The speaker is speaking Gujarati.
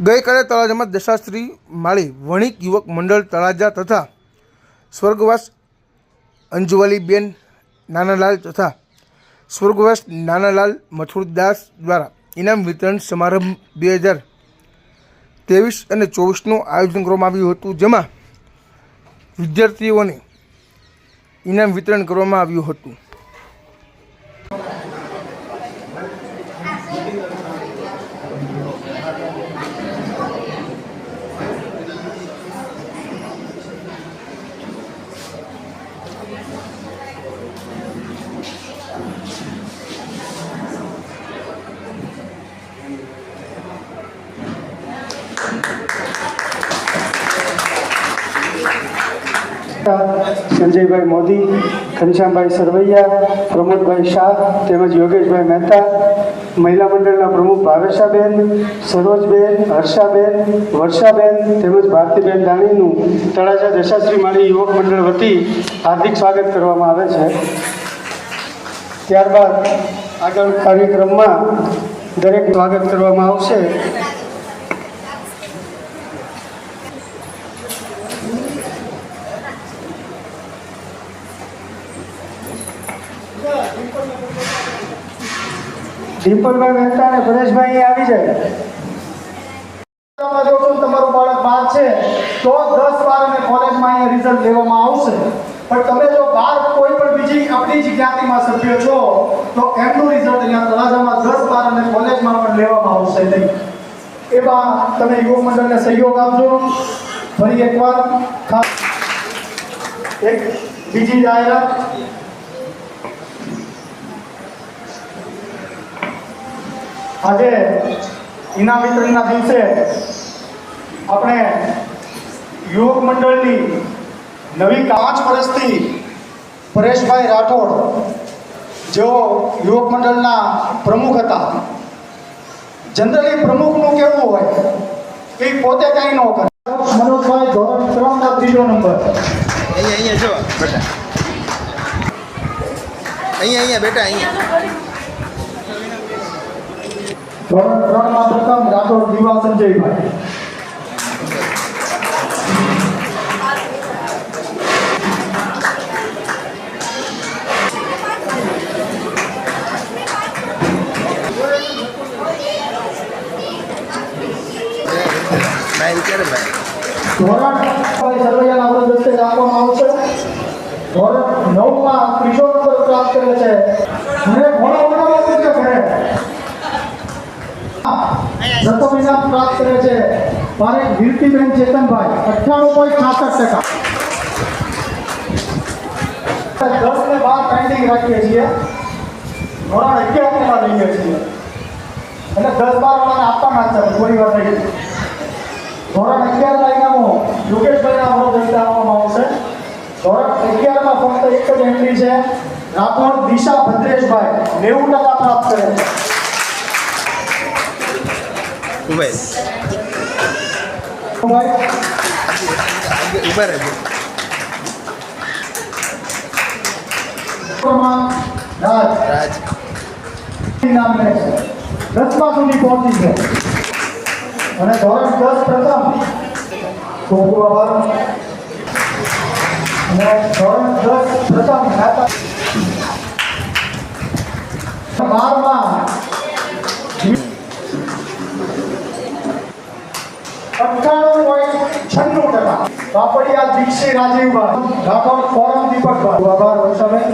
ગઈકાલે તળાજામાં દશાશ્રી માળી વણિક યુવક મંડળ તળાજા તથા સ્વર્ગવાસ અંજુવાલીબેન નાનાલાલ તથા સ્વર્ગવાસ નાનાલાલ મથુરદાસ દ્વારા ઇનામ વિતરણ સમારંભ બે હજાર ત્રેવીસ અને ચોવીસનું આયોજન કરવામાં આવ્યું હતું, જેમાં વિદ્યાર્થીઓને ઇનામ વિતરણ કરવામાં આવ્યું હતું. સંજયભાઈ મોદી, ઘનશ્યામભાઈ સરવૈયા, પ્રમોદભાઈ શાહ તેમજ યોગેશભાઈ મહેતા, મહિલા મંડળના પ્રમુખ ભાવેશાબેન, સરોજબેન, હર્ષાબેન, વર્ષાબેન તેમજ ભારતીબેન દાણીનું તળાજા દશાશ્રી માળી યુવક મંડળ વતી હાર્દિક સ્વાગત કરવામાં આવે છે. ત્યારબાદ આગળ કાર્યક્રમમાં દરેક સ્વાગત કરવામાં આવશે. ડિમ્પલભાઈ મહેતા અને પરેશભાઈ આવી જાય. તમારું બાળક બહાર છે, તો દસ બાર અને કોલેજમાં અહીંયા રિઝલ્ટ લેવામાં આવશે. પણ તમે જો બાર કોઈ પણ બીજી આપણી જ્ઞાતિમાં સભ્ય છો, તો એમનું રિઝલ્ટ દસ બાર અને કોલેજમાં પણ લેવામાં આવશે નહીં. એમાં તમે યુવક મંડળને સહયોગ આપજો. ફરી એકવાર ખાસ એક બીજી જાહેરાત. આજે ઇનામ વિતરણના દિવસે આપણે યુવક મંડળની નવી પાંચ વર્ષથી પરેશભાઈ રાઠોડ જેઓ યુવક મંડળના પ્રમુખ હતા. જનરલી પ્રમુખનું કેવું હોય કે પોતે કાંઈ ન કરે. મનોજભાઈ ધોરણ ત્રણ ત્રણના ત્રીજો નંબર. અહીંયા અહીંયા જો બેટા. અહીંયા અહીંયા બેટા અહીંયા. ધોરણ ત્રણમાં પ્રથમ રાઠોડ દીવા સંજયભાઈ ભાઈ ક્યારે ભાઈ ધોરણ ભાઈ સરવૈયાના વરદ હસ્તે આપવામાં આવશે ધોરણ નવમાં ત્રીજો નંબર પ્રાપ્ત કરે છે મને ઘોડો બનાવવા છે ઘરે પ્રથમ ઇનામ પ્રાપ્ત કરે છે પારેખ કીર્તિબેન ચેતનભાઈ, અઠ્ઠાણું પોઈન્ટ છાસઠ ટકા. દસ ને બાર પેન્ડિંગ રાખીએ છીએ. ધોરણ અગિયારમાં લઈએ છીએ. એટલે દસ બાર વાળાને આપવાના છે થોડી વાર થઈ ધોરણ અગિયારના ઇનામો યોગેશભાઈના અવરોધ હસ્તે આપવામાં આવશે. ધોરણ અગિયારમાં ફક્ત એક જ એન્ટ્રી છે. રાઠોડ દિશા ભદ્રેશભાઈ, નેવું ટકા પ્રાપ્ત કરે છે. ઊભા રહેજો રાજ ઇનામ લે છે દસમા સુધી છે અને ધોરણ દસ પ્રથમ ખૂબ ખૂબ આભાર અને ધોરણ દસ પ્રથમ બારમાં કાપડિયા દીક્ષી રાજીવભાઈ. રાઠોડ ફોરમ દીપકભાઈ. આભાર વર્ષાબેન